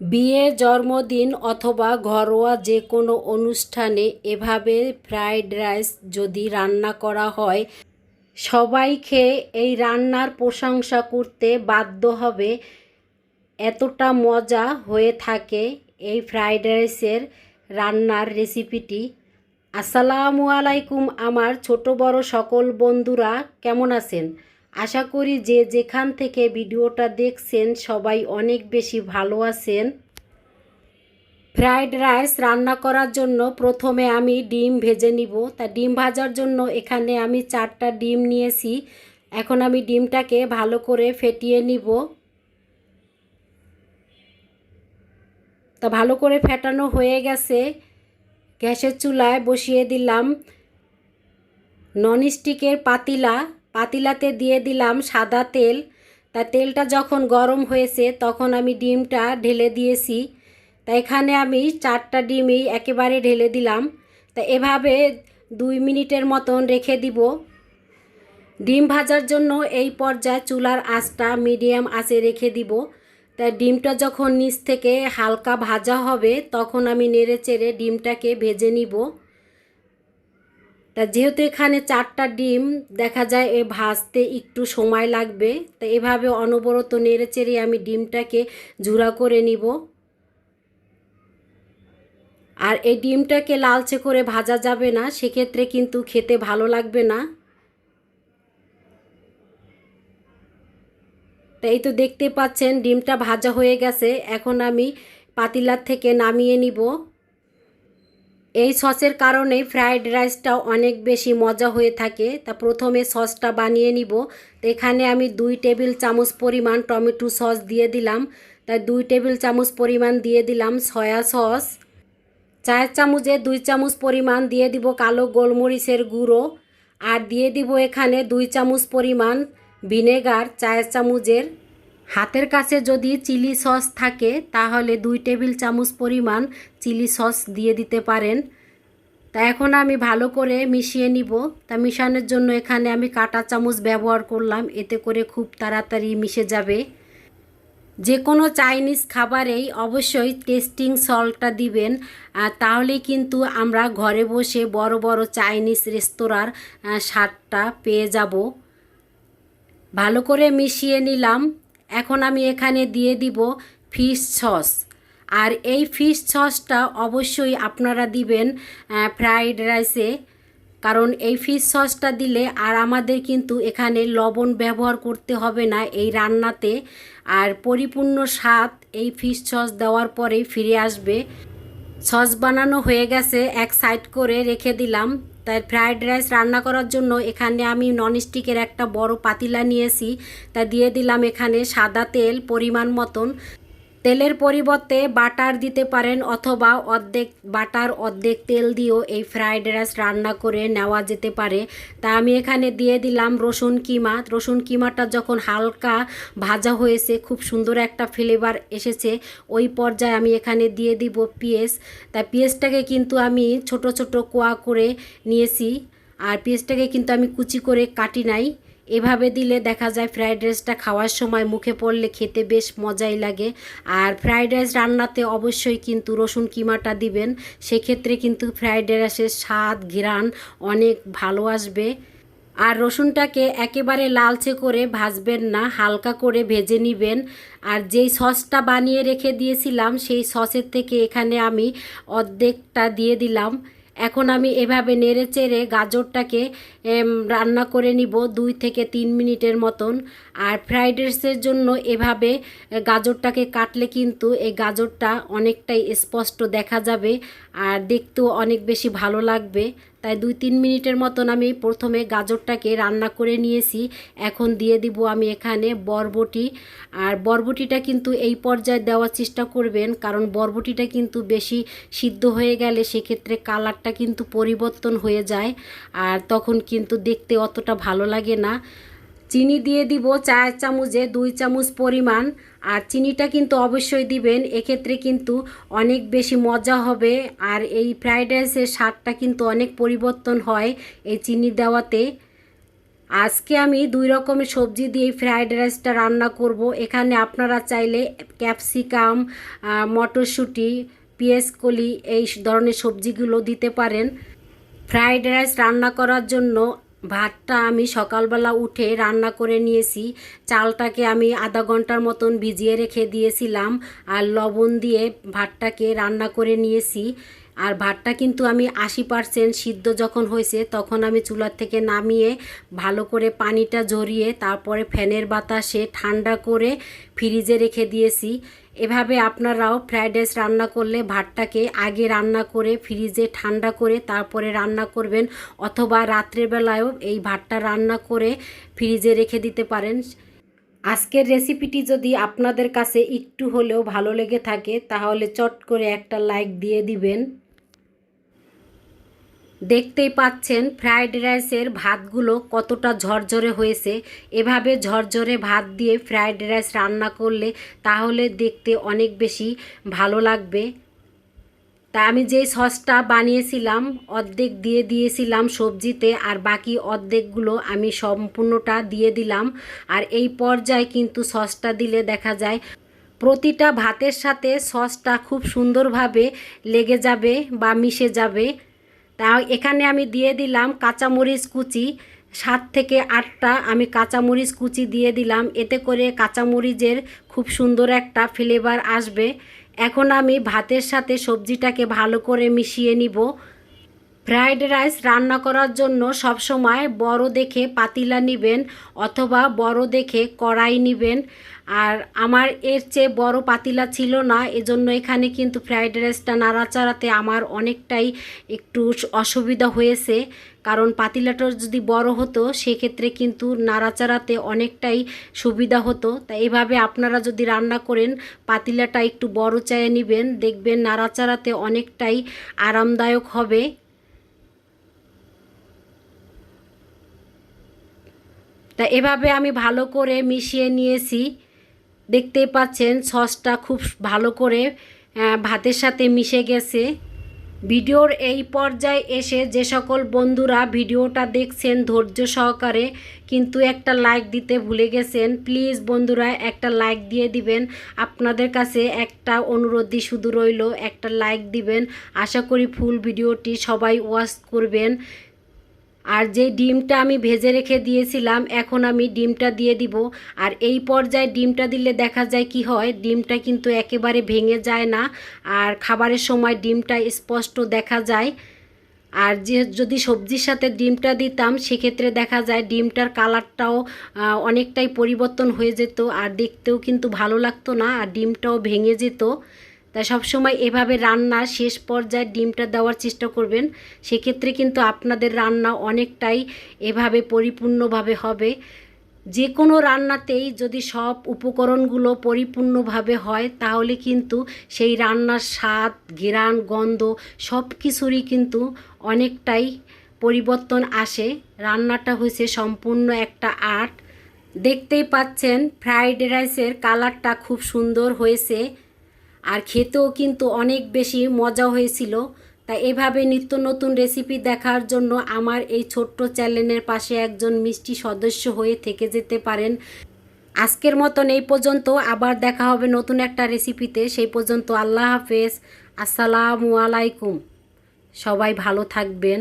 বিয়ে জন্মদিন অথবা ঘরোয়া যে কোনো অনুষ্ঠানে এভাবে ফ্রাইড রাইস যদি রান্না করা হয়, সবাই খেয়ে এই রান্নার প্রশংসা করতে বাধ্য হবে। এতটা মজা হয়ে থাকে এই ফ্রাইড রাইসের রান্নার রেসিপিটি। আসসালামু আলাইকুম আমার ছোট বড় সকল বন্ধুরা, কেমন আছেন? আশা করি যে যেখান থেকে ভিডিওটা দেখছেন সবাই অনেক বেশি ভালো আছেন। ফ্রাইড রাইস রান্না করার জন্য প্রথমে আমি ডিম ভেজে নিব। তা ডিম ভাজার জন্য এখানে আমি চারটা ডিম নিয়েছি। এখন আমি ডিমটাকে ভালো করে ফেটিয়ে নিব। তা ভালো করে ফেটানো হয়ে গেছে। গ্যাসের চুলায় বসিয়ে দিলাম। ননস্টিকের পাতিলা পাতিলাতে দিয়ে দিলাম সাদা তেল। তা তেলটা যখন গরম হয়েছে, তখন আমি ডিমটা ঢেলে দিয়েছি। তা এখানে আমি চারটা ডিমই একেবারে ঢেলে দিলাম। তা এভাবে দুই মিনিটের মতন রেখে দিব। ডিম ভাজার জন্য এই পর্যায়ে চুলার আঁচটা মিডিয়াম আঁচে রেখে দিব। তা ডিমটা যখন নিচ থেকে হালকা ভাজা হবে, তখন আমি নেড়ে চেড়ে ডিমটাকে ভেজে নিব। তা যেহেতু এখানে চারটা ডিম, দেখা যায় এ ভাজতে একটু সময় লাগবে, তা এভাবে অনবরত নেড়ে চেড়ে আমি ডিমটাকে ঝুরা করে নিব। আর এই ডিমটাকে লালচে করে ভাজা যাবে না, সেক্ষেত্রে কিন্তু খেতে ভালো লাগবে না। তা এই তো দেখতে পাচ্ছেন, ডিমটা ভাজা হয়ে গেছে, এখন আমি পাতিলার থেকে নামিয়ে নিব। এই সসের কারণে ফ্রায়েড রাইসটা অনেক বেশি মজা হয়ে থাকে। তা প্রথমে সসটা বানিয়ে নিব। তো এখানে আমি দুই টেবিল চামচ পরিমাণ টমেটো সস দিয়ে দিলাম। তাই দুই টেবিল চামচ পরিমাণ দিয়ে দিলাম সয়া সস। চায়ের চামচে দুই চামচ পরিমাণ দিয়ে দিব কালো গোলমরিচের গুঁড়ো। আর দিয়ে দিব এখানে দুই চামচ পরিমাণ ভিনেগার চায়ের চামচের হাতের কাছে যদি চিলি সস থাকে, তাহলে দুই টেবিল চামচ পরিমাণ চিলি সস দিয়ে দিতে পারেন। তা এখন আমি ভালো করে মিশিয়ে নিব। তা মিশানোর জন্য এখানে আমি কাটা চামচ ব্যবহার করলাম। এতে করে খুব তাড়াতাড়ি মিশে যাবে। যে কোনো চাইনিজ খাবারেই অবশ্যই টেস্টিং সল্টটা দিবেন। তাহলেই কিন্তু আমরা ঘরে বসে বড় বড় চাইনিজ রেস্তোরাঁর স্বাদটা পেয়ে যাব। ভালো করে মিশিয়ে নিলাম। এখন আমি এখানে দিয়ে দিব ফিশ সস আর এই ফিশ সসটা অবশ্যই আপনারা দিবেন ফ্রাইড রাইসে কারণ এই ফিশ সসটা দিলে আর আমাদের কিন্তু এখানে লবণ ব্যবহার করতে হবে না এই রান্নাতে। আর পরিপূর্ণ স্বাদ এই ফিশ সস দেওয়ার পরেই ফিরে আসবে। সস বানানো হয়ে গেছে, এক সাইড করে রেখে দিলাম। তাই ফ্রায়েড রাইস রান্না করার জন্য এখানে আমি ননস্টিকের একটা বড় পাতিলা নিয়েছি। তা দিয়ে দিলাম এখানে সাদা তেল পরিমাণ মতন। তেলের পরিবর্তে বাটার দিতে পারেন অথবা অর্ধেক, বাটার অর্ধেক তেল দিয়েও এই ফ্রায়েড রাইস রান্না করে নেওয়া যেতে পারে। তা আমি এখানে দিয়ে দিলাম রসুন কিমা। রসুন কিমাটা যখন হালকা ভাজা হয়েছে, খুব সুন্দর একটা ফ্লেভার এসেছে। ওই পর্যায়ে আমি এখানে দিয়ে দিব পেঁয়াজ। তা পেঁয়াজটাকে কিন্তু আমি ছোট ছোট কোয়া করে নিয়েছি। আর পেঁয়াজটাকে কিন্তু আমি কুচি করে কাটি নাই। এভাবে দিলে দেখা যায় ফ্রাইড রাইসটা খাওয়ার সময় মুখে পড়লে খেতে বেশ মজাই লাগে। আর ফ্রাইড রাইস রান্নাতে অবশ্যই কিন্তু রসুন কিমাটা দিবেন। সেক্ষেত্রে কিন্তু ফ্রাইড রাইসের স্বাদ ঘিরান অনেক ভালো আসবে। আর রসুনটাকে একেবারে লালচে করে ভাজবেন না, হালকা করে ভেজে নেবেন। আর যেই সসটা বানিয়ে রেখে দিয়েছিলাম, সেই সসের থেকে এখানে আমি অর্ধেকটা দিয়ে দিলাম। এখন আমি এভাবে নেড়ে চেড়ে গাজরটাকে রান্না করে নিব দুই থেকে তিন মিনিটের মতন। আর ফ্রাইড রাইসের জন্য এভাবে গাজরটাকে কাটলে কিন্তু এই গাজরটা অনেকটাই স্পষ্ট দেখা যাবে আর দেখতেও অনেক বেশি ভালো লাগবে। তাই দুই তিন মিনিটের মতন আমি প্রথমে গাজরটাকে রান্না করে নিয়েছি। এখন দিয়ে দিব আমি এখানে বরবটি। আর বরবটিটা কিন্তু এই পর্যায়ে দেওয়ার চেষ্টা করবেন, কারণ বরবটিটা কিন্তু বেশি সিদ্ধ হয়ে গেলে সেক্ষেত্রে কালারটা কিন্তু পরিবর্তন হয়ে যায়, আর তখন কিন্তু দেখতে অতটা ভালো লাগে না। চিনি দিয়ে দিব চায়ের চামচে দুই চামচ পরিমাণ। আর চিনিটা কিন্তু অবশ্যই দিবেন, এক্ষেত্রে কিন্তু অনেক বেশি মজা হবে। আর এই ফ্রাইড রাইসের স্বাদটা কিন্তু অনেক পরিবর্তন হয় এই চিনি দেওয়াতে। আজকে আমি দুই রকমের সবজি দিয়ে ফ্রাইড রাইসটা রান্না করব। এখানে আপনারা চাইলে ক্যাপসিকাম মটরশুঁটি, পেঁয়াজকলি এই ধরনের সবজিগুলো দিতে পারেন। ফ্রাইড রাইস রান্না করার জন্য ভাতটা আমি সকালবেলা উঠে রান্না করে নিয়েছি। চালটাকে আমি আধা ঘণ্টার মতন ভিজিয়ে রেখে দিয়েছিলাম আর লবণ দিয়ে ভাতটাকে রান্না করে নিয়েছি। আর ভাতটা কিন্তু আমি আশি পার্সেন্ট সিদ্ধ যখন হয়েছে তখন আমি চুলার থেকে নামিয়ে ভালো করে পানিটা ঝরিয়ে তারপরে ফ্যানের বাতাসে ঠান্ডা করে ফ্রিজে রেখে দিয়েছি। এভাবে আপনারাও ফ্রায়েড রাইস রান্না করলে ভাতটাকে আগে রান্না করে ফ্রিজে ঠান্ডা করে তারপরে রান্না করবেন অথবা রাত্রেবেলায়ও এই ভাতটা রান্না করে ফ্রিজে রেখে দিতে পারেন। আজকের রেসিপিটি যদি আপনাদের কাছে একটু হলেও ভালো লেগে থাকে, তাহলে চট করে একটা লাইক দিয়ে দিবেন। দেখতেই পাচ্ছেন ফ্রাইড রাইসের ভাতগুলো কতটা ঝরঝরে হয়েছে। এভাবে ঝরঝরে ভাত দিয়ে ফ্রাইড রাইস রান্না করলে তাহলে দেখতে অনেক বেশি ভালো লাগবে। তা আমি যেই সসটা বানিয়েছিলাম, অর্ধেক দিয়ে দিয়েছিলাম সবজিতে আর বাকি অর্ধেকগুলো আমি সম্পূর্ণটা দিয়ে দিলাম। আর এই পর্যায়ে কিন্তু সসটা দিলে দেখা যায় প্রতিটা ভাতের সাথে সসটা খুব সুন্দরভাবে লেগে যাবে বা মিশে যাবে। তা এখানে আমি দিয়ে দিলাম কাঁচামরিচ কুচি। সাত থেকে আটটা আমি কাঁচামরিচ কুচি দিয়ে দিলাম। এতে করে কাঁচামরিচের খুব সুন্দর একটা ফ্লেভার আসবে। এখন আমি ভাতের সাথে সবজিটাকে ভালো করে মিশিয়ে নিব। ফ্রাইড রাইস রান্না করার জন্য সবসময় বড় দেখে পাতিলা নেবেন অথবা বড় দেখে কড়াই নেবেন। আর আমার এর চেয়ে বড় পাতিলা ছিল না, এজন্য এখানে কিন্তু ফ্রাইড রাইসটা নাড়াচাড়াতে আমার অনেকটাই একটু অসুবিধা হয়েছে। কারণ পাতিলাটা যদি বড় হতো, সেক্ষেত্রে কিন্তু নাড়াচাড়াতে অনেকটাই সুবিধা হতো। তা এভাবে আপনারা যদি রান্না করেন, পাতিলাটা একটু বড় চায়ে নেবেন, দেখবেন নাড়াচাড়াতে অনেকটাই আরামদায়ক হবে। তা এভাবে আমি ভালো করে মিশিয়ে নিয়েছি। দেখতেই পাচ্ছেন, সসটা খুব ভালো করে ভাতের সাথে মিশে গেছে। ভিডিওর এই পর্যায়ে এসে যে সকল বন্ধুরা ভিডিওটা দেখছেন ধৈর্য সহকারে, কিন্তু একটা লাইক দিতে ভুলে গেছেন প্লিজ বন্ধুরা একটা লাইক দিয়ে দিবেন। আপনাদের কাছে একটা অনুরোধই শুধু রইল, একটা লাইক দিবেন। আশা করি ফুল ভিডিওটি সবাই ওয়াচ করবেন। আর যে ডিমটা আমি ভেজে রেখে দিয়েছিলাম, এখন আমি ডিমটা দিয়ে দিব। আর এই পর্যায়ে ডিমটা দিলে দেখা যায় কি হয়, ডিমটা কিন্তু একেবারে ভেঙে যায় না। আর খাবারের সময় ডিমটা স্পষ্ট দেখা যায়। আর যে যদি সবজির সাথে ডিমটা দিতাম, সেক্ষেত্রে দেখা যায় ডিমটার কালারটাও অনেকটাই পরিবর্তন হয়ে যেত। আর দেখতেও কিন্তু ভালো লাগতো না, আর ডিমটাও ভেঙে যেত। তাই সবসময় এভাবে রান্না শেষ পর্যায়ে ডিমটা দেওয়ার চেষ্টা করবেন। সেক্ষেত্রে কিন্তু আপনাদের রান্না অনেকটাই এভাবে পরিপূর্ণভাবে হবে। যে কোনো রান্নাতেই যদি সব উপকরণগুলো পরিপূর্ণভাবে হয়, তাহলে কিন্তু সেই রান্নার স্বাদ ঘেরান গন্ধ সব কিছুরই কিন্তু অনেকটাই পরিবর্তন আসে। রান্নাটা হয়েছে সম্পূর্ণ একটা আর্ট। দেখতেই পাচ্ছেন, ফ্রাইড রাইসের কালারটা খুব সুন্দর হয়েছে। আর খেতেও কিন্তু অনেক বেশি মজা হয়েছিল। তাই এভাবে নিত্য নতুন রেসিপি দেখার জন্য আমার এই ছোট্ট চ্যানেলের পাশে একজন মিষ্টি সদস্য হয়ে থেকে যেতে পারেন। আজকের মতন এই পর্যন্ত, আবার দেখা হবে নতুন একটা রেসিপিতে সেই পর্যন্ত আল্লাহ হাফেজ। আসসালামু আলাইকুম। সবাই ভালো থাকবেন।